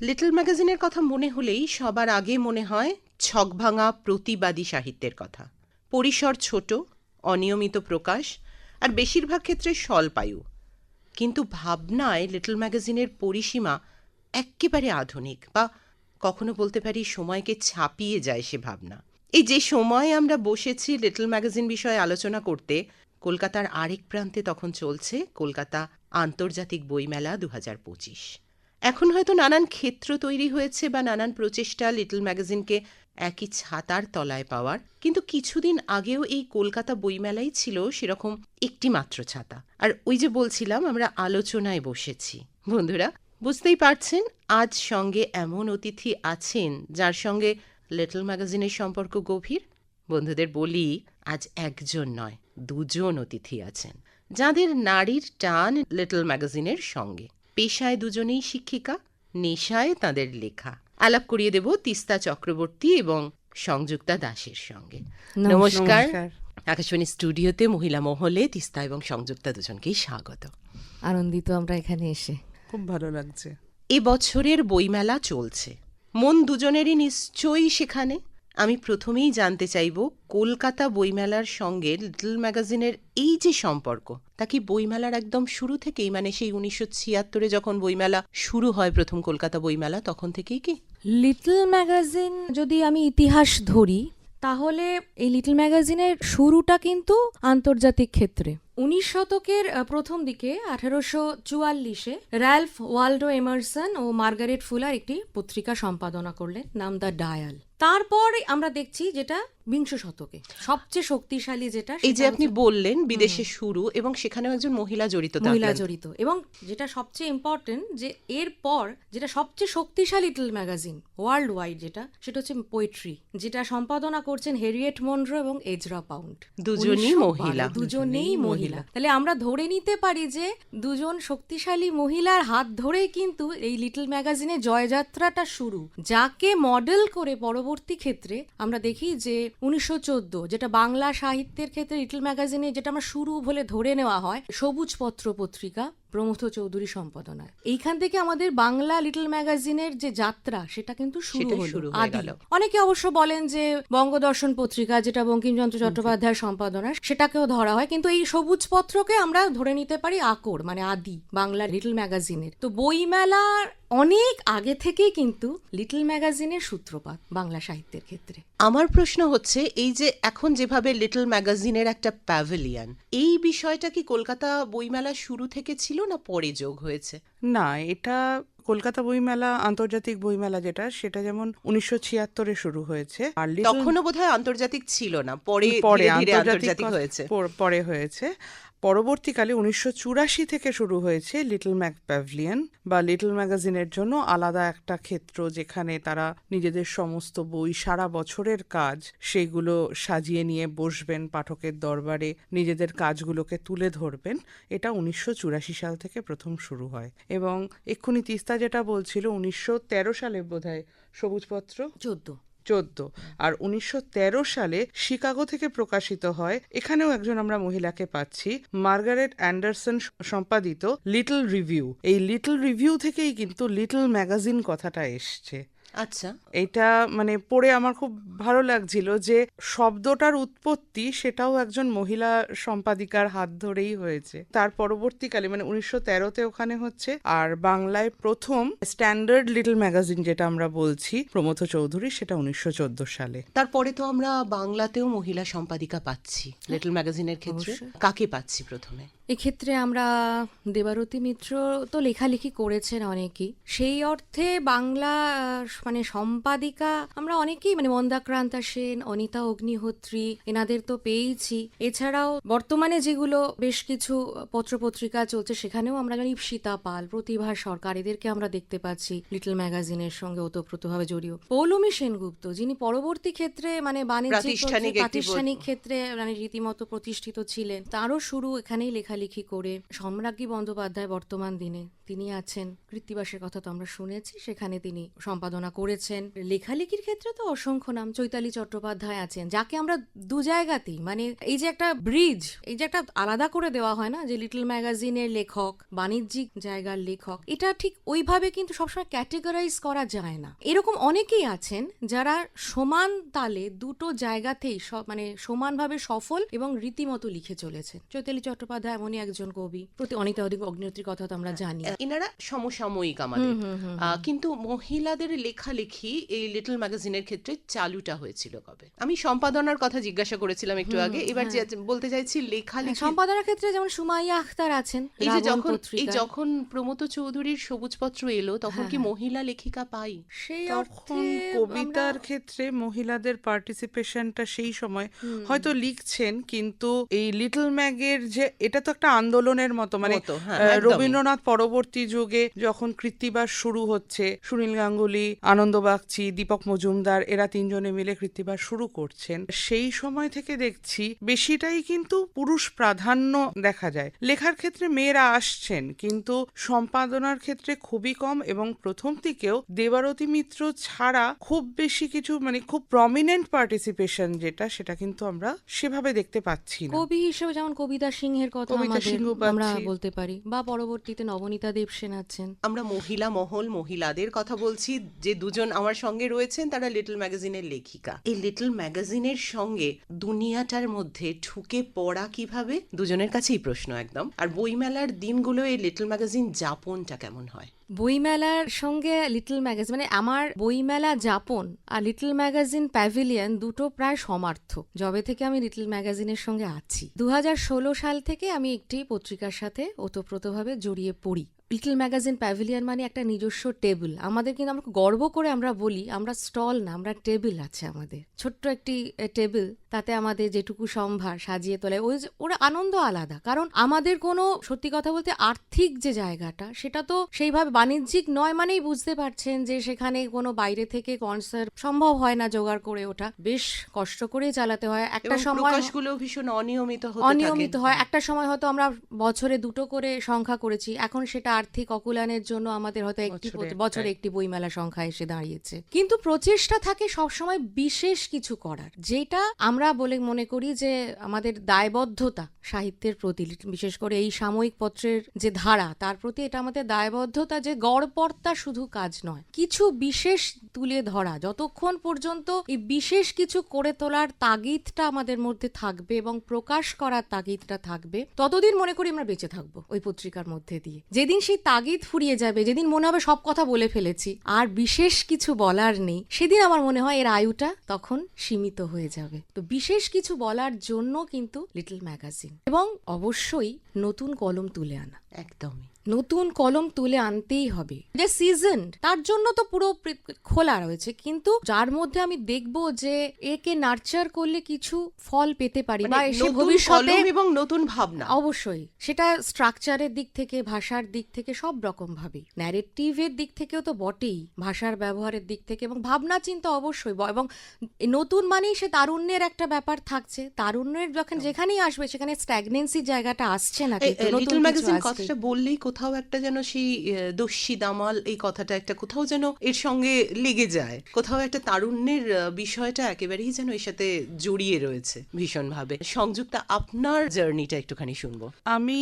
Little ম্যাগাজিনের কথা মনে হলেই সবার আগে মনে হয় ছকভাঙা প্রতিবাদী সাহিত্যের কথা। পরিসর ছোট, অনিয়মিত প্রকাশ, আর বেশিরভাগ ক্ষেত্রে স্বল্পায়ু। কিন্তু ভাবনায় লিটল ম্যাগাজিনের পরিসীমা এক্কেবারে আধুনিক বা কখনো বলতে পারি সময়কে ছাপিয়ে যায় সে ভাবনা। এই যে সময় আমরা বসেছি লিটল ম্যাগাজিন বিষয়ে আলোচনা করতে, কলকাতার আরেক প্রান্তে তখন চলছে কলকাতা আন্তর্জাতিক বইমেলা দু হাজার পঁচিশ। এখন হয়তো নানান ক্ষেত্র তৈরি হয়েছে বা নানান প্রচেষ্টা লিটল ম্যাগাজিনকে একই ছাতার তলায় পাওয়ার। কিন্তু কিছুদিন আগেও এই কলকাতা বইমেলাই ছিল সেরকম একটি মাত্র ছাতা। আর ওই যে বলছিলাম, আমরা আলোচনায় বসেছি। বন্ধুরা, বুঝতেই পারছেন, আজ সঙ্গে এমন অতিথি আছেন যার সঙ্গে লিটল ম্যাগাজিনের সম্পর্ক গভীর। বন্ধুদের বলি, আজ একজন নয়, দুজন অতিথি আছেন, যাদের নারীর টান লিটল ম্যাগাজিনের সঙ্গে। পেশায় দুজনেই শিক্ষিকা নেশায় তাদের লেখা। আলাপ করিয়ে দেব তিস্তা চক্রবর্তী এবং সংযুক্তা দাসের সঙ্গে। নমস্কার। আকাশবাণী স্টুডিওতে মহিলা মহলে তিস্তা এবং সংযুক্তা দুজনকেই স্বাগত। আনন্দিত আমরা এখানে এসে। খুব ভালো লাগছে। এ বছরের বইমেলা চলছে। মন দুজনেরই নিশ্চয়ই সেখানে। আমি প্রথমেই জানতে চাইব কলকাতা বইমেলার সঙ্গে লিটল ম্যাগাজিনের এই যে সম্পর্ক, তা কি বইমেলার একদম শুরু থেকেই? মানে সেই উনিশশো ছিয়াত্তরে যখন বইমেলা শুরু হয় প্রথম কলকাতা বইমেলা, তখন থেকেই কি? লিটল ম্যাগাজিন যদি আমি ইতিহাস ধরি, তাহলে এই লিটল ম্যাগাজিনের শুরুটা কিন্তু আন্তর্জাতিক ক্ষেত্রে। উনিশ শতকের প্রথম দিকে, আঠারোশো চুয়াল্লিশে র্যালফ ওয়াল্ডো এমারসন ও মার্গারেট ফুলার একটি পত্রিকা সম্পাদনা করলেন, নাম দ্য ডায়াল। তারপর আমরা দেখছি যেটা বিংশ শতকে। সবচেয়ে শক্তিশালী যেটা এই যে আপনি বললেন বিদেশে শুরু এবং সেখানেও একজন মহিলা জড়িত মহিলা জড়িত। এবং যেটা সবচেয়ে ইম্পর্টেন্ট যে এরপর যেটা সবচেয়ে শক্তিশালী লিটল ম্যাগাজিন ওয়ার্ল্ড ওয়াইড যেটা সেটা হচ্ছে পোয়েট্রি যেটা সম্পাদনা করছেন হেরিয়েট মনরো এবং এজরা পাউন্ড দুজনই মহিলা। দুজনেই মহিলা। তাহলে আমরা ধরে নিতে পারি যে দুজন শক্তিশালী মহিলার হাত ধরেই কিন্তু এই লিটল ম্যাগাজিনের জয়যাত্রাটা শুরু। যাকে মডেল করে পরবর্তী ক্ষেত্রে আমরা দেখি যে উনিশশো চোদ্দ, যেটা বাংলা সাহিত্যের ক্ষেত্রে লিটল ম্যাগাজিনে যেটা আমরা শুরু বলে ধরে নেওয়া হয়, সবুজ পত্র পত্রিকা প্রমথ চৌধুরী সম্পাদনায়। এইখান থেকে আমাদের বাংলা লিটল ম্যাগাজিনের যে যাত্রা সেটা কিন্তু শুরু হলো অনেকে অবশ্য বলেন যে বঙ্গদর্শন পত্রিকা যেটা বঙ্কিমচন্দ্র চট্টোপাধ্যায় সম্পাদনা সেটাকেও ধরা হয়। কিন্তু এই সবুজ পত্রকে আমরা ধরে নিতে পারি আকর মানে আদি বাংলা লিটল ম্যাগাজিনের। তো বইমেলার অনেক আগে থেকেই কিন্তু লিটল ম্যাগাজিনের সূত্রপাত বাংলা সাহিত্যের ক্ষেত্রে। আমার প্রশ্ন হচ্ছে এই যে এখন যেভাবে লিটল ম্যাগাজিনের একটা প্যাভিলিয়ন এই বিষয়টা কি কলকাতা বইমেলা শুরু থেকে ছিল না পরে যোগ হয়েছে? না এটা কলকাতা বইমেলা আন্তর্জাতিক বইমেলা যেটা সেটা যেমন উনিশশো ছিয়াত্তরে শুরু হয়েছে আর তখনও বোধহয় আন্তর্জাতিক ছিল না পরে পরে আন্তর্জাতিক হয়েছে। পরে হয়েছে। পরবর্তীকালে উনিশশো চুরাশি থেকে শুরু হয়েছে লিটল ম্যাক প্যাভিলিয়ন বা লিটল ম্যাগাজিনের জন্য আলাদা একটা ক্ষেত্র যেখানে তারা নিজেদের সমস্ত বই সারা বছরের কাজ সেইগুলো সাজিয়ে নিয়ে বসবেন পাঠকের দরবারে, নিজেদের কাজগুলোকে তুলে ধরবেন। এটা উনিশশো চুরাশি সাল থেকে প্রথম শুরু হয়। এবং এক্ষুনি তিস্তা যেটা বলছিল, উনিশশো তেরো সালে বোধহয় সবুজপত্র? চোদ্দ। চোদ্দ। আর উনিশশো তেরো সালে শিকাগো থেকে প্রকাশিত হয়। এখানেও একজন আমরা মহিলাকে পাচ্ছি। মার্গারেট অ্যান্ডারসন সম্পাদিত লিটল রিভিউ। এই লিটল রিভিউ থেকেই কিন্তু লিটল ম্যাগাজিন কথাটা এসছে। আচ্ছা। এটা মানে পড়ে আমার খুব ভালো লাগছিল যে শব্দটার উৎপত্তি সেটাও একজন মহিলা সম্পাদিকার হাত ধরেই হয়েছে। তার পরবর্তীকালে মানে উনিশশো তেরোতে ওখানে হচ্ছে আর বাংলায় প্রথম স্ট্যান্ডার্ড লিটল ম্যাগাজিন যেটা আমরা বলছি প্রমথ চৌধুরী সেটা উনিশশো চোদ্দ সালে। তারপরে তো আমরা বাংলাতেও মহিলা সম্পাদিকা পাচ্ছি লিটল ম্যাগাজিনের ক্ষেত্রে। কাকে পাচ্ছি প্রথমে? এক্ষেত্রে আমরা দেবারতী মিত্র তো লেখালেখি করেছেন অনেকেই। সেই অর্থে বাংলা মানে সম্পাদিকা আমরা অনেকেই মানে মন্দাক্রান্তা সেন অনিতা অগ্নিহোত্রী এনাদের তো পেয়েছি এছাড়াও বর্তমানে যেগুলো বেশ কিছু পত্রপত্রিকা চলছে সেখানেও আমরা জানি সীতা পাল প্রতিভা সরকার এদেরকে আমরা দেখতে পাচ্ছি লিটল ম্যাগাজিনের সঙ্গে ওতপ্রোতভাবে জড়িয়ে। পৌলমী সেনগুপ্ত যিনি পরবর্তী ক্ষেত্রে মানে বাণিজ্যিক প্রাতিষ্ঠানিক প্রাতিষ্ঠানিক ক্ষেত্রে মানে রীতিমতো প্রতিষ্ঠিত ছিলেন। তারও শুরু এখানেই লেখালেখি করে সম্রাজ্ঞী বন্দ্যোপাধ্যায় বর্তমান দিনে। তিনি আছেন কৃত্তিবাসের কথা তো আমরা শুনেছি সেখানে তিনি সম্পাদনা পরিচালনা করেছেন। লেখালেখির ক্ষেত্রে তো অসংখ্য নাম চৈতালি চট্টোপাধ্যায় আছেন যাকে আমরা দু জায়গাতেই মানে এই যে একটা ব্রিজ এই যে একটা আলাদা করে দেওয়া হয় না যে লিটল ম্যাগাজিনের লেখক বাণিজ্যিক জায়গার লেখক এটা ঠিক ওইভাবে কিন্তু সবসময় ক্যাটেগরাইজ করা যায় না। এরকম অনেকেই আছেন যারা সমান তালে দুটো জায়গাতেই সব মানে সমানভাবে সফল এবং রীতিমতো লিখে চলেছেন। চৈতালি চট্টোপাধ্যায় এমনই একজন কবি প্রতি অনিতা অধিক অগ্নিহোত্রীর কথা তো আমরা জানি। এনারা সমসাময়িক আমাদের। কিন্তু মহিলাদের লেখালেখি এই লিটল ম্যাগাজিনের ক্ষেত্রে চালুটা হয়েছিল কবে? আমি সম্পাদনার কথা জিজ্ঞাসা করেছিলাম একটু আগে। এবার যে বলতে চাইছি লেখালেখি সম্পাদনার ক্ষেত্রে যেমন সুমাইয়া আখতার আছেন এই যে যখন এই যখন প্রমোদ চৌধুরীর সবুজপত্র এলো তখন কি মহিলা লেখিকা পাই? সেই তখন কবিতার ক্ষেত্রে মহিলাদের পার্টিসিপেশনটা সেই সময় হয়তো লিখছেন কিন্তু এই লিটল ম্যাগের যে এটা তো একটা আন্দোলনের মতো। মানে হ্যাঁ, রবীন্দ্রনাথ পরবর্তী যুগে যখন কৃত্তিবাস শুরু হচ্ছে সুনীল গাঙ্গুলি আনন্দ বাগচি দীপক মজুমদার এরা তিনজনে মিলে কৃত্তিবাস শুরু করছেন। সেই সময় থেকে দেখছি বেশিটাই কিন্তু পুরুষ প্রাধান্য দেখা যায়। লেখার ক্ষেত্রে মেয়েরা আসছেন কিন্তু সম্পাদনার ক্ষেত্রে খুবই কম এবং প্রথম দিকেও দেবারতী মিত্র ছাড়া খুব বেশি কিছু মানে খুব প্রমিনেন্ট পার্টিসিপেশন যেটা সেটা কিন্তু আমরা সেভাবে দেখতে পাচ্ছি না। কবি হিসেবে যেমন কবিতা সিংহের কথা সিংহ আমরা। বলতে পারি বা পরবর্তীতে নবনীতা দেবসেন আছেন। আমরা মহিলা মহল মহিলাদের কথা বলছি যে দুজন আমার সঙ্গে রয়েছেন, তারা লিটল ম্যাগাজিনের লেখিকা। এই লিটল ম্যাগাজিনের সঙ্গে দুনিয়াটার মধ্যে ঢুকে পড়া কীভাবে? দুজনের কাছেই প্রশ্ন একদম। আর বইমেলার দিনগুলো এই লিটল ম্যাগাজিন যাপনটা কেমন হয়? বইমেলার সঙ্গে লিটল ম্যাগাজিন মানে আমার বইমেলা যাপন আর লিটল ম্যাগাজিন প্যাভিলিয়ন দুটো প্রায় সমার্থ যবে থেকে আমি লিটল ম্যাগাজিনের সঙ্গে আছি। দু হাজার ষোলো সাল থেকে আমি একটি পত্রিকার সাথে ওতপ্রোতভাবে জড়িয়ে পড়ি। লিটল ম্যাগাজিন প্যাভিলিয়ন মানে একটা নিজস্ব টেবিল আমাদের কিন্তু আমরা গর্ব করে আমরা বলি আমরা স্টল না আমরা টেবিল আছে আমাদের। ছোট্ট একটি টেবিল তাতে আমাদের যেটুকু সম্ভার সাজিয়ে তোলে। ওই যে- ওরা আনন্দ আলাদা। কারণ আমাদের কোনো সত্যি কথা বলতে আর্থিক যে জায়গাটা সেটা তো সেইভাবে বাণিজ্যিক নয় মানেই বুঝতে পারছেন যে সেখানে কোনো বাইরে থেকে কনসার্ট সম্ভব হয় না জোগাড় করে ওঠা। বেশ কষ্ট করেই চালাতে হয়। একটা সময় ভীষণ অনিয়মিত অনিয়মিত হয়। একটা সময় হয়তো আমরা বছরে দুটো করে সংখ্যা করেছি। এখন সেটা আর্থিক অকুলানের জন্য আমাদের হয়তো একটি বছরে একটি বইমেলা সংখ্যা এসে দাঁড়িয়েছে। কিন্তু প্রচেষ্টা থাকে সবসময় বিশেষ কিছু করার যেটা আমরা বলে মনে করি যে আমাদের দায়বদ্ধতা সাহিত্যের প্রতি বিশেষ করে এই সাময়িক পত্রের যে ধারা তার প্রতি এটা আমাদের দায়বদ্ধতা যে গড়পর্তা শুধু কাজ নয়। কিছু বিশেষ তুলে ধরা যতক্ষণ পর্যন্ত এই বিশেষ কিছু করে তোলার তাগিদটা আমাদের মধ্যে থাকবে এবং প্রকাশ করার তাগিদটা থাকবে ততদিন মনে করি আমরা বেঁচে থাকব ওই পত্রিকার মধ্যে দিয়ে। যেদিন সেই তাগিদ ফুরিয়ে যাবে, যেদিন মনে হবে সব কথা বলে ফেলেছি। আর বিশেষ কিছু বলার নেই। সেদিন আমার মনে হয় এর আয়ুটা তখন সীমিত হয়ে যাবে। তো বিশেষ কিছু বলার জন্য কিন্তু লিটল ম্যাগাজিন। এবং অবশ্যই নতুন কলম তুলে আনা। একদমই। নতুন কলম তুলে আনতেই হবে। যে সিজন তার জন্য তো পুরো খোলা রয়েছে। কিন্তু যার মধ্যে আমি দেখব যে একে নার্চার করলে কিছু ফল পেতে পারি বা মানে সে নতুন ভবিষ্যতে এবং নতুন ভাবনা। অবশ্যই। সেটা স্ট্রাকচারের দিক থেকে ভাষার দিক থেকে সব রকম ভাবে ন্যারেটিভের দিক থেকেও তো বটেই ভাষার ব্যবহারের দিক থেকে এবং ভাবনা চিন্তা অবশ্যই এবং নতুন মানেই সে তারুণ্যের একটা ব্যাপার থাকছে। তারুণ্যের যখন যেখানেই আসবে সেখানে স্ট্যাগনেন্সি জায়গাটা আসছে না কিন্তু নতুন লিটল ম্যাগাজিন কথাটা বললেই কোথাও একটা যেন সেই দস্যি দামাল এই কথাটা একটা কোথাও যেন এর সঙ্গে লেগে যায়। কোথাও একটা তারুণ্যের বিষয়টা একেবারেই যেন এর সাথে জড়িয়ে রয়েছে ভীষণভাবে। সংযুক্তা, আপনার জার্নিটা একটুখানি শুনব। আমি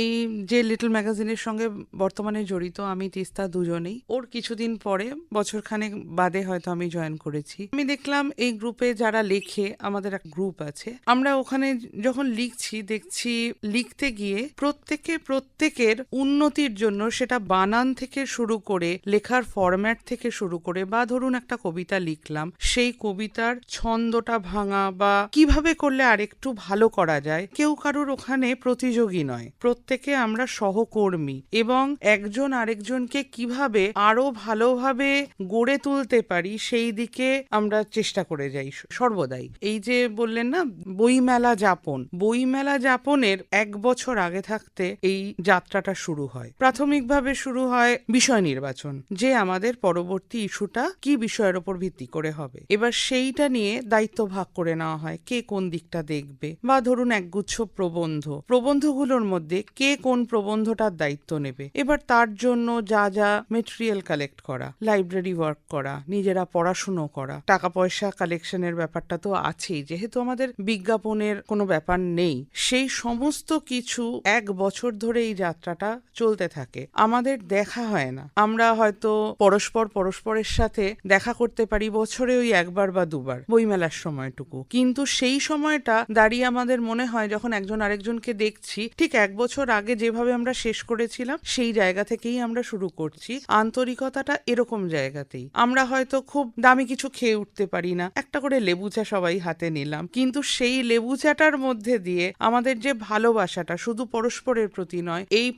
এই যে লিটল ম্যাগাজিনের সঙ্গে বর্তমানে জড়িত, আমি তিস্তা দুজনেই। ওর কিছুদিন পরে, বছরখানেক বাদে হয়তো আমি জয়েন করেছি। আমি দেখলাম এই গ্রুপে যারা লেখে, আমাদের এক গ্রুপ আছে। আমরা ওখানে যখন লিখছি, দেখছি লিখতে গিয়ে প্রত্যেকে প্রত্যেকের উন্নতির জন্য সেটা বানান থেকে শুরু করে, লেখার ফরম্যাট থেকে শুরু করে বা ধরুন একটা কবিতা লিখলাম, সেই কবিতার ছন্দটা ভাঙা বা কীভাবে করলে আরেকটু ভালো করা যায়, কেউ কারুর ওখানে প্রতিযোগী নয়। প্রত্যেকে আমরা সহকর্মী এবং একজন আরেকজনকে কীভাবে আরও ভালোভাবে গড়ে তুলতে পারি, সেই দিকে আমরা চেষ্টা করে যাই সর্বদাই। এই যে বললেন না, বইমেলা যাপন। বইমেলা যাপনের এক বছর আগে থাকতে এই যাত্রাটা শুরু শুরু হয়। প্রাথমিকভাবে শুরু হয় বিষয় নির্বাচন, যে আমাদের পরবর্তী ইস্যুটা কি বিষয়ের ওপর ভিত্তি করে হবে। এবার সেইটা নিয়ে দায়িত্ব ভাগ করে নেওয়া হয়, কে কোন দিকটা দেখবে। বা ধরুন একগুচ্ছ প্রবন্ধ, প্রবন্ধগুলোর মধ্যে কে কোন প্রবন্ধটার দায়িত্ব নেবে। এবার তার জন্য যা যা মেটেরিয়াল কালেক্ট করা লাইব্রেরি ওয়ার্ক করা, নিজেরা পড়াশুনো করা টাকা পয়সা কালেকশনের ব্যাপারটা তো আছেই, যেহেতু আমাদের বিজ্ঞাপনের কোনো ব্যাপার নেই। সেই সমস্ত কিছু এক বছর ধরে এই যাত্রাটা চলতে থাকে। আমাদের দেখা হয় না। আমরা হয়তো পরস্পর পরস্পরের সাথে দেখা করতে পারি বছরে ওই একবার বা দুবার, বইমেলার সময়টুকু। কিন্তু সেই সময়টা দাঁড়িয়ে আমাদের মনে হয় যখন একজন আরেকজনকে দেখছি, ঠিক এক বছর আগে যেভাবে আমরা শেষ করেছিলাম, সেই জায়গা থেকেই আমরা শুরু করছি। আন্তরিকতাটা এরকম জায়গাতেই। আমরা হয়তো খুব দামি কিছু খেয়ে উঠতে পারি না, একটা করে লেবু চা সবাই হাতে নিলাম। কিন্তু সেই লেবু চাটার মধ্যে দিয়ে আমাদের যে ভালোবাসাটা শুধু পরস্পরের প্রতি নয়, এই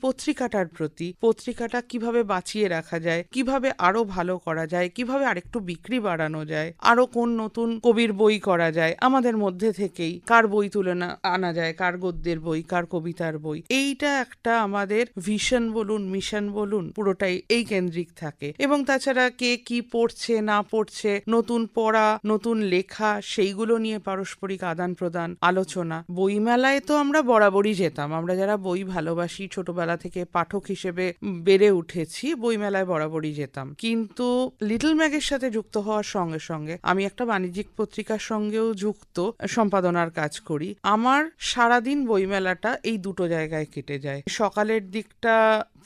পত্রিকাটার প্রতি পত্রিকাটা কীভাবে বাঁচিয়ে রাখা যায়, কীভাবে আরও ভালো করা যায়, কীভাবে আরেকটু বিক্রি বাড়ানো যায়, আরও কোন নতুন কবির বই করা যায়, আমাদের মধ্যে থেকেই কার বই তুলে না, আনা যায়, কার গদ্যের বই, কার কবিতার বই। এইটা একটা আমাদের ভিশন বলুন, মিশন বলুন, পুরোটাই এই কেন্দ্রিক থাকে। এবং তাছাড়া কে কি পড়ছে, না পড়ছে, নতুন পড়া, নতুন লেখা, সেইগুলো নিয়ে পারস্পরিক আদান প্রদান, আলোচনা। বইমেলায় তো আমরা বরাবরই যেতাম। আমরা যারা বই ভালোবাসি, ছোটবেলা থেকে পাঠক হিসেবে বেড়ে উঠেছি, বইমেলায় বরাবরই যেতাম। কিন্তু লিটল ম্যাগের সাথে যুক্ত হওয়ার সঙ্গে সঙ্গে আমি একটা বাণিজ্যিক পত্রিকার সঙ্গেও যুক্ত, সম্পাদনার কাজ করি। আমার সারাদিন বইমেলাটা এই দুটো জায়গায় কেটে যায়। সকালের দিকটা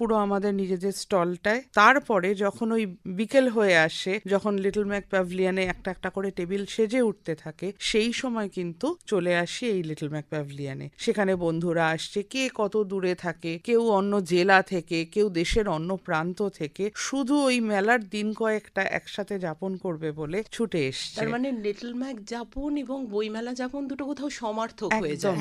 পুরো আমাদের নিজেদের স্টলটায়। তারপরে যখন ওই বিকেল হয়ে আসে যখন লিটল ম্যাক প্যাভলিয়ানে একটা একটা করে টেবিল সেজে উঠতে থাকে সেই সময় কিন্তু চলে আসি এই লিটল ম্যাক প্যাভলিয়ানে সেখানে বন্ধুরা আসছে কে কত দূরে থাকে কেউ অন্য জেলা থেকে কেউ দেশের অন্য প্রান্ত থেকে শুধু ওই মেলার দিন কয়েকটা একসাথে যাপন করবে বলে ছুটে এসছে। তার মানে লিটল ম্যাক যাপন এবং বইমেলা যাপন দুটো কোথাও সমার্থক হয়ে যায়।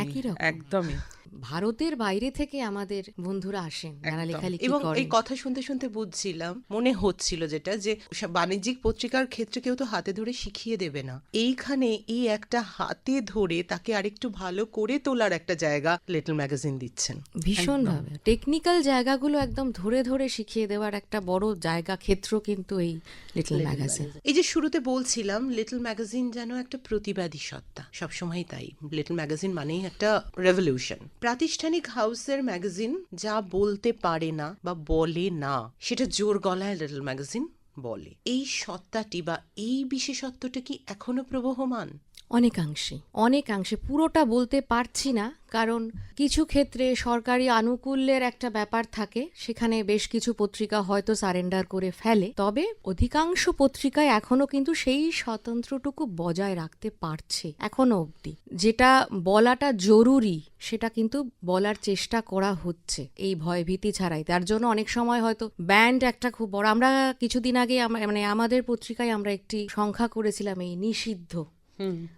একদমই। ভারতের বাইরে থেকে আমাদের বন্ধুরা আসেন যারা লেখালেখি এবং এই কথা শুনতে শুনতে বুঝছিলাম মনে হচ্ছিল যেটা যে বাণিজ্যিক পত্রিকার ক্ষেত্রে কেউ তো হাতে ধরে শিখিয়ে দেবে না। এইখানে এই একটা হাতে ধরে তাকে আরেকটু ভালো করে তোলার একটা জায়গা লিটল ম্যাগাজিন দিচ্ছেন। ভীষণভাবে টেকনিক্যাল জায়গাগুলো একদম ধরে ধরে শিখিয়ে দেওয়ার একটা বড় জায়গা ক্ষেত্র কিন্তু এই লিটল ম্যাগাজিন এই যে শুরুতে বলছিলাম লিটল ম্যাগাজিন যেন একটা প্রতিবাদী সত্তা। সবসময় তাই। লিটল ম্যাগাজিন মানেই একটা রেভলিউশন প্রাতিষ্ঠানিক হাউসের ম্যাগাজিন যা বলতে পারে না বা বলে না, সেটা জোর গলায় লিটল ম্যাগাজিন বলে। এই সত্তাটি বা এই বিশেষত্বটা কি এখনও প্রবহমান? অনেকাংশে। অনেকাংশে পুরোটা বলতে পারছি না, কারণ কিছু ক্ষেত্রে সরকারি আনুকূল্যের একটা ব্যাপার থাকে, সেখানে বেশ কিছু পত্রিকা হয়তো সারেন্ডার করে ফেলে, তবে অধিকাংশ পত্রিকায় এখনও কিন্তু সেই স্বতন্ত্রটুকু বজায় রাখতে পারছে, এখনও অবধি। যেটা বলাটা জরুরি, সেটা কিন্তু বলার চেষ্টা করা হচ্ছে, এই ভয়ভীতি ছাড়াই। তার জন্য অনেক সময় হয়তো ব্যান্ড একটা খুব বড়, আমরা কিছুদিন আগে মানে আমাদের পত্রিকায় আমরা একটি সংখ্যা করেছিলাম, এই নিষিদ্ধ।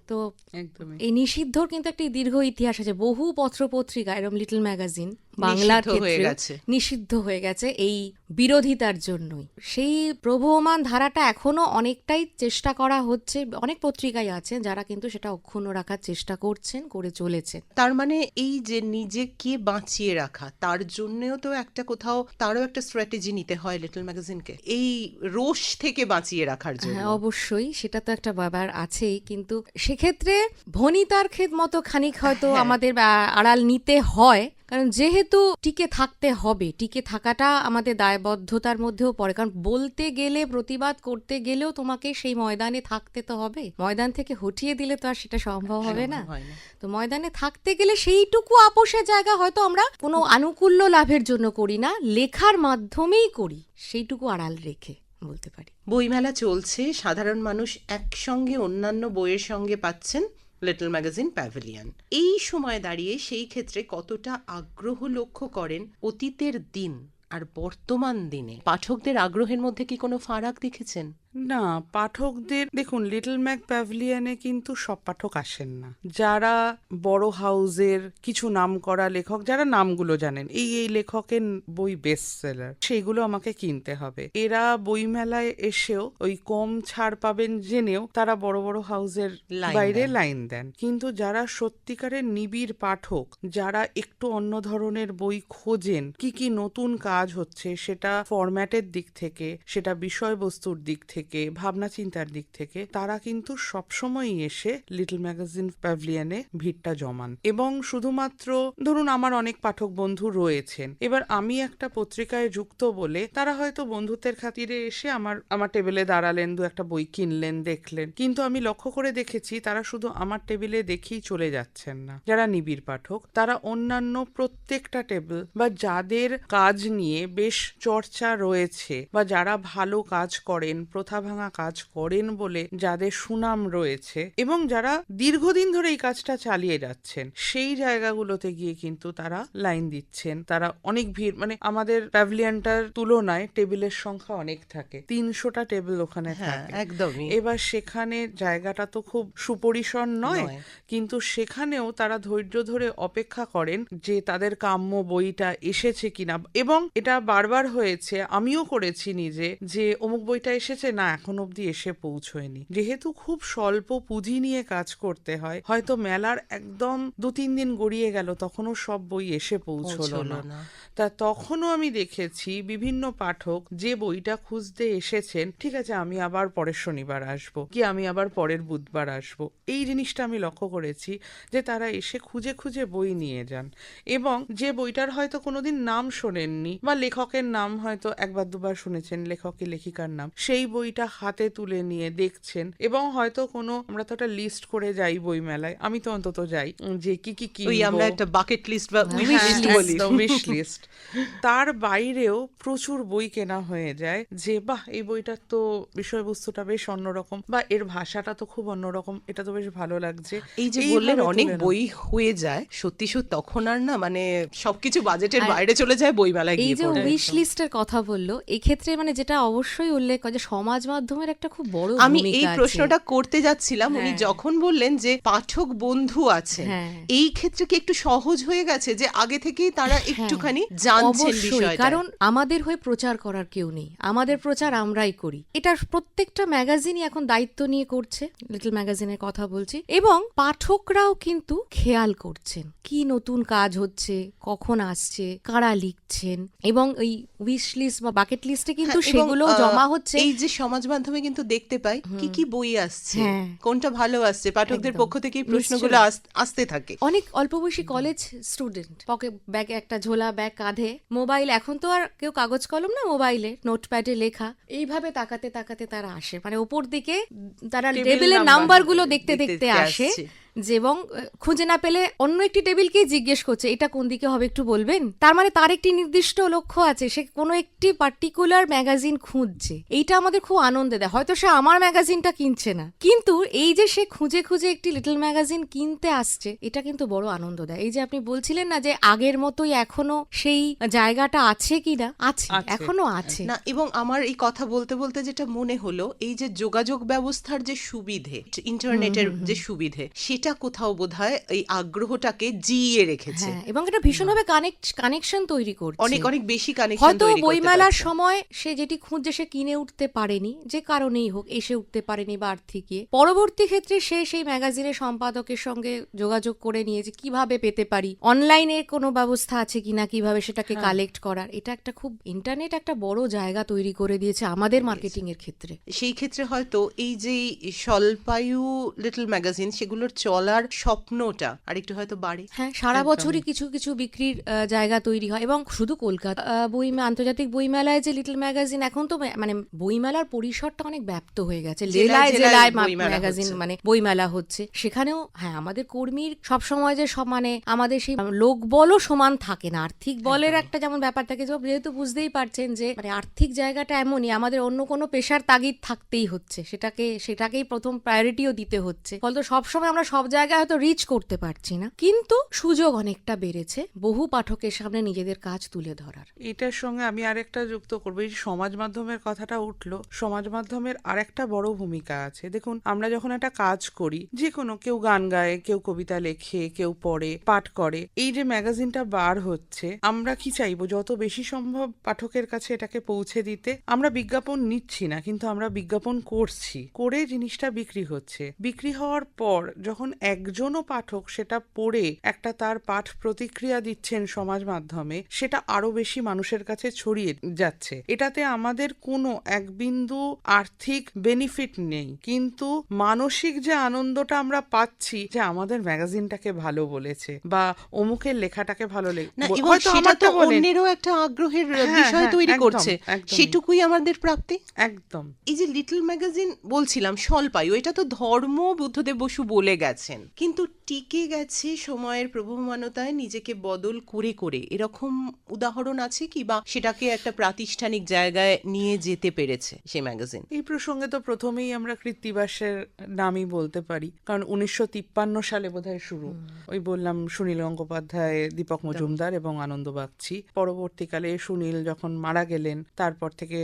তো একদম এই নিষিদ্ধর কিন্তু একটি দীর্ঘ ইতিহাস আছে। বহু পত্র পত্রিকা এরম লিটল ম্যাগাজিন বাংলার হয়ে গেছে। নিষিদ্ধ হয়ে গেছে এই বিরোধিতার জন্যই সেই প্রবহমান ধারাটা এখনও অনেকটাই চেষ্টা করা হচ্ছে অনেক পত্রিকায় আছে যারা কিন্তু সেটা অক্ষুণ্ণ রাখার চেষ্টা করছেন করে চলেছেন তার মানে এই যে নিজেকে বাঁচিয়ে রাখা তার জন্যও তো একটা কোথাও তারও একটা স্ট্র্যাটেজি নিতে হয় লিটল ম্যাগাজিনকে এই রোষ থেকে বাঁচিয়ে রাখার জন্য হ্যাঁ অবশ্যই সেটা তো একটা ব্যাপার আছেই কিন্তু সেক্ষেত্রে ভনিতার ক্ষেত মতো খানিক হয়তো হ্যাঁ। আমাদের আড়াল নিতে হয় কারণ যেহেতু টিকে থাকতে হবে টিকে থাকাটা আমাদের দায়বদ্ধতার মধ্যেও পড়ে। কারণ বলতে গেলে প্রতিবাদ করতে গেলেও তোমাকে সেই ময়দানে থাকতে তো হবে। ময়দান থেকে হটিয়ে দিলে তো আর সেটা সম্ভব হবে না। তো ময়দানে থাকতে গেলে সেইটুকু আপোষের জায়গা হয়তো আমরা কোনো আনুকূল্য লাভের জন্য করি না লেখার মাধ্যমেই করি। সেইটুকু আড়াল রেখে বলতে পারি। বইমেলা চলছে সাধারণ মানুষ একসঙ্গে অন্যান্য বইয়ের সঙ্গে পাচ্ছেন। লিটল ম্যাগাজিন প্যাভিলিয়ন এই সময় দাঁড়িয়ে সেই ক্ষেত্রে কতটা আগ্রহ লক্ষ্য করেন অতীতের দিন আর বর্তমান দিনে? পাঠকদের আগ্রহের মধ্যে কি কোনো ফারাক দেখেছেন? না পাঠকদের দেখুন লিটল ম্যাক প্যাভিলিয়নে কিন্তু সব পাঠক আসেন না। যারা বড় হাউজের কিছু নাম করা লেখক যারা নামগুলো জানেন এই এই লেখকের বই বেস্ট সেলার সেইগুলো আমাকে কিনতে হবে। এরা বইমেলায় এসেও ওই কম ছাড় পাবেন জেনেও তারা বড় বড় হাউজের বাইরে লাইন দেন। কিন্তু যারা সত্যিকারের নিবিড় পাঠক যারা একটু অন্য ধরনের বই খোঁজেন কি কি নতুন কাজ হচ্ছে সেটা ফরম্যাটের দিক থেকে সেটা বিষয়বস্তুর দিক থেকে ভাবনা চিন্তার দিক থেকে, তারা কিন্তু সবসময়ই এসে লিটল ম্যাগাজিন প্যাভিলিয়নে ভিড়টা জমান। এবং শুধুমাত্র ধরুন আমার অনেক পাঠক বন্ধু রয়েছেন, এবার আমি একটা পত্রিকায় যুক্ত বলে তারা হয়তো বন্ধুত্বের খাতিরে এসে আমার আমার টেবিলে দাঁড়ালেন, দু একটা বই কিনলেন, দেখলেন। কিন্তু আমি লক্ষ্য করে দেখেছি তারা শুধু আমার টেবিলে দেখেই চলে যাচ্ছেন না। যারা নিবিড় পাঠক, তারা অন্যান্য প্রত্যেকটা টেবিল বা যাদের কাজ নিয়ে বেশ চর্চা রয়েছে বা যারা ভালো কাজ করেন, প্রথা ভাঙা কাজ করেন বলে যাদের সুনাম রয়েছে এবং যারা দীর্ঘদিন ধরে এই কাজটা চালিয়ে যাচ্ছেন সেই জায়গাগুলোতে গিয়ে কিন্তু তারা লাইন দিচ্ছেন। তারা অনেক ভিড় মানে আমাদের প্যাভিলিয়নটার তুলনায় টেবিলের সংখ্যা অনেক থাকে। তিনশোটা টেবিল ওখানে হ্যাঁ থাকে। একদমই। এবার সেখানে জায়গাটা তো খুব সুপরিসর নয় নয়। কিন্তু সেখানেও তারা ধৈর্য ধরে অপেক্ষা করেন যে তাদের কাম্য বইটা এসেছে কিনা। এবং এটা বারবার হয়েছে আমিও করেছি নিজে যে অমুক বইটা এসেছে না এখন অবধি এসে পৌঁছয়নি। যেহেতু খুব স্বল্প পুঁজি নিয়ে কাজ করতে হয় হয়তো মেলার একদম দু তিন দিন গড়িয়ে গেল তখনও সব বই এসে পৌঁছলো না। তা তখনও আমি দেখেছি বিভিন্ন পাঠক যে বইটা খুঁজতে এসেছেন ঠিক আছে আমি আবার পরের শনিবার আসব কি আমি আবার পরের বুধবার আসব? এই জিনিসটা আমি লক্ষ্য করেছি যে তারা এসে খুঁজে খুঁজে বই নিয়ে যান এবং যে বইটার হয়তো কোনোদিন নাম শোনেননি বা লেখকের নাম হয়তো একবার দুবার শুনেছেন লেখকের লেখিকার নাম সেই বইটা হাতে তুলে নিয়ে দেখছেন এবং হয়তো কোনো আমরা তো একটা লিস্ট করে যাই বই মেলায় আমি তো অন্তত যাই যে কি কি কি আমরা একটা বাকেট লিস্ট বা হ্যাঁ, উইশ লিস্ট তার বাইরেও প্রচুর বই কেনা হয়ে যায় যে বাহ এই বইটার তো বিষয়বস্তুটা বেশ অন্যরকম বা এর ভাষাটা তো খুব অন্যরকম এটা তো বেশ ভালো লাগছে। এই যে বললেন অনেক বই হয়ে যায় সত্যি সত্যি তখন আর না মানে সবকিছু বাজেটের বাইরে চলে যায় বইমেলায় এই গিয়ে যে উইশ লিস্টের কথা বলল এই ক্ষেত্রে মানে যেটা অবশ্যই উল্লেখ করে যে সমাজ মাধ্যমের একটা খুব বড় আমি এই প্রশ্নটা করতে যাচ্ছিলাম উনি হ্যাঁ। যখন বললেন যে পাঠক বন্ধু আছেন হ্যাঁ। এই ক্ষেত্রে কি একটু সহজ হয়ে গেছে যে আগে থেকেই তারা একটুখানি জানছেন হ্যাঁ, বিষয়টা? কারণ আমাদের হয়ে প্রচার করার কেউ নেই। আমাদের প্রচার আমরাই করি। এটা প্রত্যেকটা ম্যাগাজিনই এখন দায়িত্ব নিয়ে করছে লিটল ম্যাগাজিনের কথা বলছি। এবং পাঠকরাও কিন্তু খেয়াল করছেন কি নতুন কাজ হচ্ছে কখন আসছে কারা লিখছেন এবং এই উইশ লিস্ট বা বাকেট লিস্টে কিন্তু হ্যাঁ, সেগুলো জমা হচ্ছে। এই যে সমাজ মাধ্যমে কিন্তু দেখতে পাই কি কি বই আসছে হ্যাঁ। কোনটা ভালো আসছে পাঠকদের পক্ষ থেকে এই প্রশ্নগুলো আসতে থাকে। অনেক অল্প বয়সী কলেজ স্টুডেন্ট পকেট ব্যাগে একটা ঝোলা ব্যাগ কাঁধে মোবাইল এখন তো আর কেউ কাগজ কলম না মোবাইলে নোটপ্যাডে লেখা। এইভাবে তাকাতে তাকাতে তারা আসে। মানে ওপর দিকে তারা নাম্বার নাম্বারগুলো দেখতে দেখতে আসে। যে এবং খুঁজে না পেলে অন্য একটি টেবিলকেই জিজ্ঞেস করছে এটা কোন দিকে হবে একটু বলবেন? তার মানে তার একটি নির্দিষ্ট লক্ষ্য আছে সে কোনো একটি পার্টিকুলার ম্যাগাজিন খুঁজছে। এইটা আমাদের খুব আনন্দ দেয়। হয়তো সে আমার ম্যাগাজিনটা কিনছে না। কিন্তু এই যে সে খুঁজে খুঁজে একটি লিটল ম্যাগাজিন কিনতে আসছে এটা কিন্তু বড় আনন্দ দেয়। এই যে আপনি বলছিলেন না যে আগের মতোই এখনও সেই জায়গাটা আছে কিনা আছে আছে। এখনও আছে। না এবং আমার এই কথা বলতে বলতে যেটা মনে হলো এই যে যোগাযোগ ব্যবস্থার যে সুবিধে ইন্টারনেটের যে সুবিধে সেটা কোথাও বোধহয় এই আগ্রহটাকে জিইয়ে রেখেছে। হ্যাঁ এবং এটা ভীষণভাবে কানেক্ট কানেকশন তৈরি করছে। অনেক অনেক বেশি কানেকশন হয়তো বইমেলার সময় সে যেটি খুঁজছে সে কিনে উঠতে পারেনি যে কারণেই হোক এসে উঠতে পারেনি বা আর্থিক ইয়ে। পরবর্তী ক্ষেত্রে সে সেই ম্যাগাজিনের সম্পাদকের সঙ্গে যোগাযোগ করে নিয়ে যে কীভাবে পেতে পারি অনলাইনে কোনো ব্যবস্থা আছে কিনা কীভাবে সেটাকে কালেক্ট করার এটা একটা খুব ইন্টারনেট একটা বড় জায়গা তৈরি করে দিয়েছে আমাদের মার্কেটিং এর ক্ষেত্রে। সেই ক্ষেত্রে হয়তো এই যে স্বল্পায়ু লিটল ম্যাগাজিন সেগুলোর চলার স্বপ্নটা আর একটু হয়তো বাড়ে। হ্যাঁ সারা বছরই কিছু কিছু বিক্রির জায়গা তৈরি হয় এবং শুধু কলকাতা বই আন্তর্জাতিক বইমেলায় যে লিটল ম্যাগাজিন এখন তো মানে বইমেলার পরিসরটা অনেক ব্যাপ্ত হয়ে গেছে। জেলায় জেলায় ম্যাগাজিন। মানে বইমেলা হচ্ছে। সেখানেও হ্যাঁ আমাদের কর্মীর সব সময় যে মানে আমাদের সেই লোক বলও সমান থাকে না। আর্থিক বলের একটা যেমন ব্যাপার থাকে যেহেতু বুঝতেই পারছেন যে মানে আর্থিক জায়গাটা এমনই আমাদের অন্য কোনো পেশার তাগিদ থাকতেই হচ্ছে। সেটাকে সেটাকেই প্রথম প্রায়োরিটিও দিতে হচ্ছে। ফলত সবসময় আমরা সব সব জায়গায় হয়তো রিচ করতে পারছি না। কিন্তু সুযোগ অনেকটা বেড়েছে বহু পাঠকের সামনে নিজেদের কাজ তুলে ধরার। এটার সঙ্গে আমি আরেকটা যুক্ত করব। এই সমাজ মাধ্যমের কথাটা উঠল, সমাজ মাধ্যমের আরেকটা বড় ভূমিকা আছে। দেখুন, আমরা যখন একটা কাজ করি যে কোনো কেউ গান গায়, কেউ কবিতা লেখে, কেউ পড়ে, পাঠ করে, এই যে ম্যাগাজিনটা বার হচ্ছে, আমরা কি চাইব? যত বেশি সম্ভব পাঠকের কাছে এটাকে পৌঁছে দিতে, আমরা বিজ্ঞাপন নিচ্ছি না, কিন্তু আমরা বিজ্ঞাপন করছি। করে জিনিসটা বিক্রি হচ্ছে। বিক্রি হওয়ার পর, যখন একজনও পাঠক সেটা পড়ে একটা তার পাঠ প্রতিক্রিয়া দিচ্ছেন সমাজ মাধ্যমে সেটা আরও বেশি মানুষের কাছে ছড়িয়ে যাচ্ছে। এটাতে আমাদের কোনো এক বিন্দু আর্থিক বেনিফিট নেই। কিন্তু মানসিক যে আনন্দটা আমরা পাচ্ছি যে আমাদের ম্যাগাজিনটাকে ভালো বলেছে বা অমুকের লেখাটাকে ভালো অন্যেরও একটা আগ্রহের হ্যাঁ, বিষয় হ্যাঁ, তৈরি করছে। সেটুকুই আমাদের প্রাপ্তি? একদম। এই যে লিটল ম্যাগাজিন বলছিলাম স্বল্পায়ু এটা তো ধর্ম বুদ্ধদেব বসু বলে গেছেন। কিন্তু টিকে গেছে সময়ের প্রবহমানতায় নিজেকে বদল করে করে। এরকম উদাহরণ আছে কি? বা সেটাকে একটা প্রাতিষ্ঠানিক জায়গায় নিয়ে যেতে পেরেছে সেই ম্যাগাজিন? এই প্রসঙ্গে তো প্রথমেই আমরা কৃত্তিবাসের নামই বলতে পারি। কারণ উনিশশো তিপ্পান্ন সালে বোধহয় শুরু। ওই বললাম সুনীল গঙ্গোপাধ্যায় দীপক মজুমদার এবং আনন্দ বাগচি পরবর্তীকালে সুনীল যখন মারা গেলেন তারপর থেকে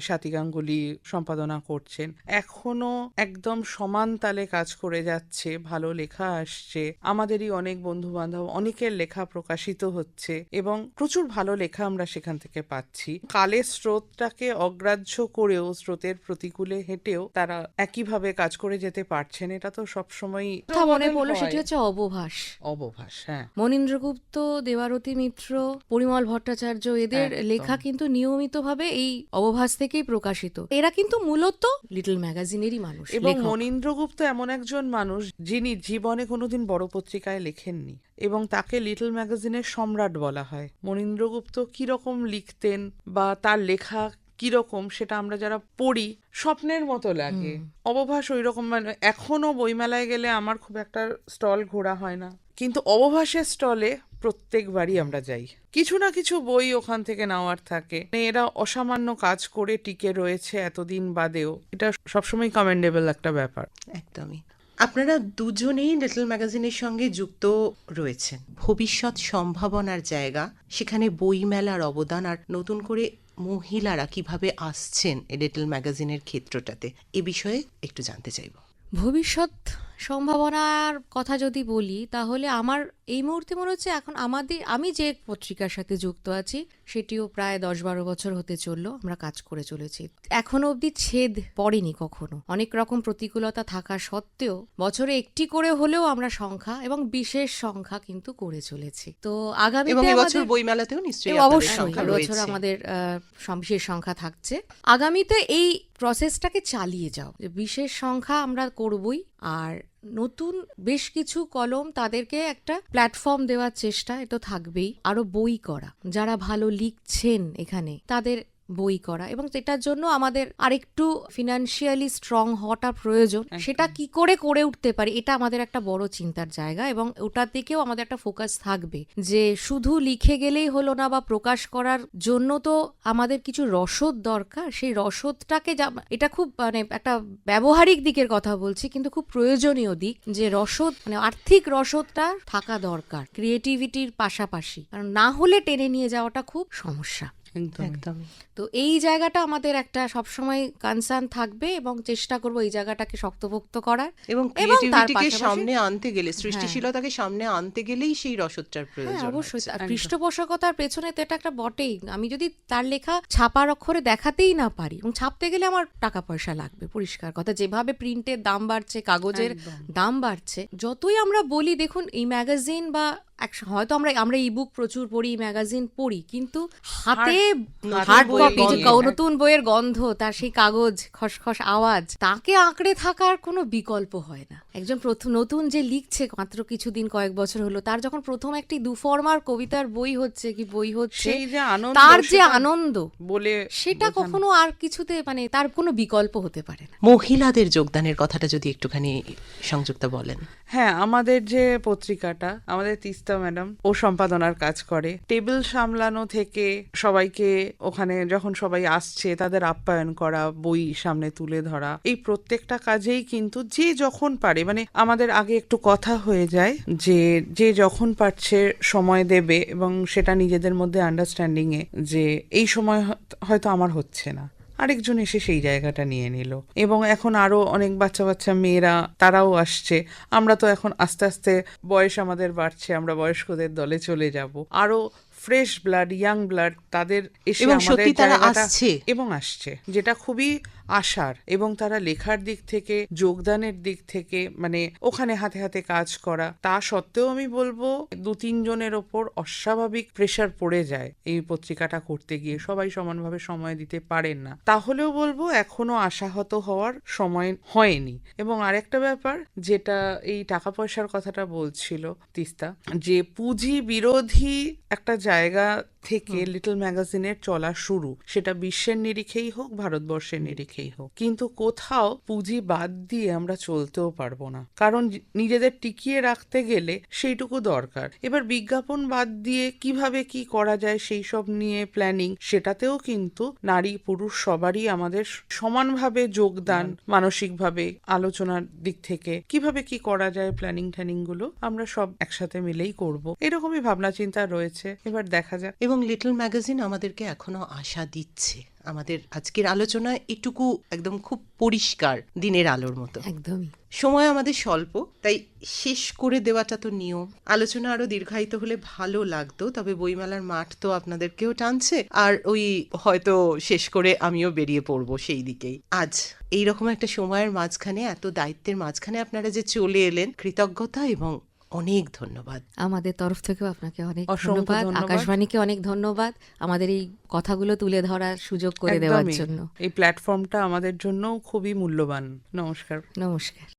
স্বাতী গাঙ্গুলি সম্পাদনা করছেন। এখনও একদম সমান তালে কাজ করে যাচ্ছে ভালো লেখা আসছে। আমাদেরই অনেক বন্ধু বান্ধব অনেকের লেখা প্রকাশিত হচ্ছে এবং প্রচুর ভালো লেখা আমরা সেখান থেকে পাচ্ছি। কালের স্রোতটাকে অগ্রাহ্য করেও স্রোতের প্রতিকূলে হেঁটেও তারা একইভাবে কাজ করে যেতে পারছেন। এটা তো সবসময় মনে পড়ল সেটি হচ্ছে অবভাস। অবভাস হ্যাঁ। মনীন্দ্রগুপ্ত দেবারতী মিত্র পরিমল ভট্টাচার্য এদের লেখা কিন্তু নিয়মিতভাবে এই অবভাস থেকেই প্রকাশিত। এরা কিন্তু মূলত লিটল ম্যাগাজিনেরই মানুষ এবং। মনীন্দ্রগুপ্ত এমন একজন মানুষ যিনি জীবনে কোনোদিন বড় পত্রিকায় লেখেননি এবং তাকে লিটল ম্যাগাজিনের সম্রাট বলা হয়। মনীন্দ্রগুপ্ত কীরকম লিখতেন বা তার লেখা কীরকম সেটা আমরা যারা পড়ি স্বপ্নের মতো লাগে। অবভাস ওই রকম মানে এখনও বইমেলায় গেলে আমার খুব একটা স্টল ঘোরা হয় না। কিন্তু অবভাসের স্টলে প্রত্যেকবারই আমরা যাই। কিছু না কিছু বই ওখান থেকে নেওয়ার থাকে। এরা অসামান্য কাজ করে টিকে রয়েছে এতদিন বাদেও। এটা সবসময় কমেন্ডেবল একটা ব্যাপার। একদমই। আপনারা দুজনেই লিটল ম্যাগাজিনের সঙ্গে যুক্ত রয়েছেন। ভবিষ্যৎ সম্ভাবনার জায়গা, সেখানে বইমেলার অবদান আর নতুন করে মহিলারা কীভাবে আসছেন লিটল ম্যাগাজিনের ক্ষেত্রটাতে, এ বিষয়ে একটু জানতে চাইব। ভবিষ্যৎ সম্ভাবনার কথা যদি বলি, তাহলে আমার এই মুহূর্তে মনে হচ্ছে এখন আমাদের আমি যে পত্রিকার সাথে যুক্ত আছি সেটিও প্রায় দশ বারো বছর হতে চলল আমরা কাজ করে চলেছি। এখনও অবধি ছেদ পড়েনি কখনো। অনেক রকম প্রতিকূলতা থাকা সত্ত্বেও বছরে একটি করে হলেও আমরা সংখ্যা এবং বিশেষ সংখ্যা কিন্তু করে চলেছি। তো আগামী বছর বইমেলাতেও নিশ্চয়ই অবশ্যই রয়েছে। আমাদের আহ, বিশেষ সংখ্যা থাকছে। আগামীতে এই প্রসেসটাকে চালিয়ে যাও। যে বিশেষ সংখ্যা আমরা করবই আর নতুন বেশ কিছু কলম তাদেরকে একটা প্ল্যাটফর্ম দেওয়ার চেষ্টা এটা থাকবেই। আরও বই করা। যারা ভালো লিখছেন এখানে, তাদের বই করা এবং এটার জন্য আমাদের আরেকটু ফিনান্সিয়ালি স্ট্রং হওয়াটা প্রয়োজন সেটা কি করে করে উঠতে পারি এটা আমাদের একটা বড় চিন্তার জায়গা এবং ওটার দিকেও আমাদের একটা ফোকাস থাকবে। যে শুধু লিখে গেলেই হলো না বা প্রকাশ করার জন্য তো আমাদের কিছু রসদ দরকার সেই রসদটাকে যা- এটা খুব মানে একটা ব্যবহারিক দিকের কথা বলছি কিন্তু খুব প্রয়োজনীয় দিক যে রসদ মানে আর্থিক রসদটা থাকা দরকার ক্রিয়েটিভিটির পাশাপাশি। কারণ না হলে টেনে নিয়ে যাওয়াটা খুব সমস্যা। একদম তো এই জায়গাটা আমাদের একটা সবসময় কনসার্ন থাকবে এবং চেষ্টা করব এই জায়গাটাকে শক্তপোক্ত করার। এবং ক্রিয়েটিভিটিকে সামনে আনতে গেলে সৃষ্টিশীলতাকে সামনে আনতে গেলেই সেই রসদটার হ্যাঁ প্রয়োজন অবশ্যই। পৃষ্ঠপোষকতার পেছনে তো এটা একটা বটেই। আমি যদি তার লেখা ছাপার অক্ষরে দেখাতেই না পারি এবং ছাপতে গেলে আমার টাকা পয়সা লাগবে পরিষ্কার কথা। যেভাবে প্রিন্টের দাম বাড়ছে কাগজের দাম বাড়ছে যতই আমরা বলি দেখুন এই ম্যাগাজিন বা হয়তো আমরা আমরা ইবুক প্রচুর পড়ি ম্যাগাজিন পড়ি কিন্তু হাতে হার্ড কপি যে নতুন বইয়ের গন্ধ তার সেই কাগজ খসখস আওয়াজ তাকে আঁকড়ে থাকার কোনো বিকল্প হয় না। একজন প্রথম নতুন যে লিখছে মাত্র কিছুদিন কয়েক বছর হলো তার যখন প্রথম একটি দুফরমার কবিতার বই হচ্ছে কি বই হচ্ছে তার যে আনন্দ বলে সেটা কখনো আর কিছুতে মানে তার কোনো বিকল্প হতে পারে না। মহিলাদের যোগদানের কথাটা যদি একটুখানি সংযুক্ত বলেন। হ্যাঁ আমাদের যে পত্রিকাটা আমাদের তিস্তা তিস্তা ম্যাডাম, ও সম্পাদনার কাজ করে। টেবিল সামলানো থেকে সবাইকে ওখানে যখন সবাই আসছে, তাদের আপ্যায়ন করা, বই সামনে তুলে ধরা, এই প্রত্যেকটা কাজেই কিন্তু যে যখন পারে মানে আমাদের আগে একটু কথা হয়ে যায় যে যে যখন পারছে সময় দেবে এবং সেটা নিজেদের মধ্যে আন্ডারস্ট্যান্ডিং এ যে, এই সময় হয়তো আমার হচ্ছে না। আরেকজন এসে সেই জায়গাটা নিয়ে নিল। এবং এখন আরও অনেক বাচ্চা বাচ্চা মেয়েরা, তারাও আসছে। আমরা তো এখন আস্তে আস্তে বয়স আমাদের বাড়ছে, আমরা বয়স্কদের দলে চলে যাব। আরও ফ্রেশ ব্লাড ইয়াং ব্লাড তাদের এসে আমাদের জায়গাটা- আসছে। এবং আসছে যেটা খুবই আশার। এবং তারা লেখার দিক থেকে যোগদানের দিক থেকে মানে ওখানে হাতে হাতে কাজ করা তা সত্ত্বেও আমি বলব দু তিনজনের ওপর অস্বাভাবিক প্রেশার পড়ে যায় এই পত্রিকাটা করতে গিয়ে। সবাই সমানভাবে সময় দিতে পারেন না। তাহলেও বলব এখনও আশাহত হওয়ার সময় হয়নি। এবং আরেকটা ব্যাপার যেটা এই টাকা পয়সার কথাটা বলছিল তিস্তা যে পুঁজি বিরোধী একটা জায়গা থেকে লিটল ম্যাগাজিনের চলা শুরু সেটা বিশ্বের নিরিখেই হোক ভারতবর্ষের নিরিখেই হোক। কিন্তু কোথাও পুঁজি বাদ দিয়ে আমরা চলতেও পারব না। কারণ নিজেদের টিকিয়ে রাখতে গেলে সেইটুকু দরকার। এবার বিজ্ঞাপন বাদ দিয়ে কীভাবে কি করা যায় সেই সব নিয়ে প্ল্যানিং সেটাতেও কিন্তু নারী পুরুষ সবারই আমাদের সমানভাবে যোগদান মানসিকভাবে আলোচনার দিক থেকে। কীভাবে কি করা যায় প্ল্যানিং ট্যানিংগুলো আমরা সব একসাথে মিলেই করব। এরকমই ভাবনা চিন্তা রয়েছে। এবার দেখা যাক। এবং লিটল ম্যাগাজিন আমাদেরকে এখনও আশা দিচ্ছে। আমাদের আজকের আলোচনা এটুকু একদম খুব পরিষ্কার দিনের আলোর মতো। একদমই। সময় আমাদের স্বল্প তাই শেষ করে দেওয়াটা তো নিয়ম। আলোচনা আরও দীর্ঘায়িত হলে ভালো লাগতো তবে বইমেলার মাঠ তো আপনাদেরকেও টানছে। আর ওই হয়তো শেষ করে আমিও বেরিয়ে পড়ব সেই দিকেই। আজ এইরকম একটা সময়ের মাঝখানে এত দায়িত্বের মাঝখানে আপনারা যে চলে এলেন কৃতজ্ঞতা এবং অনেক ধন্যবাদ। আমাদের তরফ থেকেও আপনাকে অনেক ধন্যবাদ। আকাশবাণীকে অনেক ধন্যবাদ। আমাদের এই কথাগুলো তুলে ধরার সুযোগ করে দেওয়ার জন্য। এই প্ল্যাটফর্মটা আমাদের জন্য খুবই মূল্যবান। নমস্কার। নমস্কার।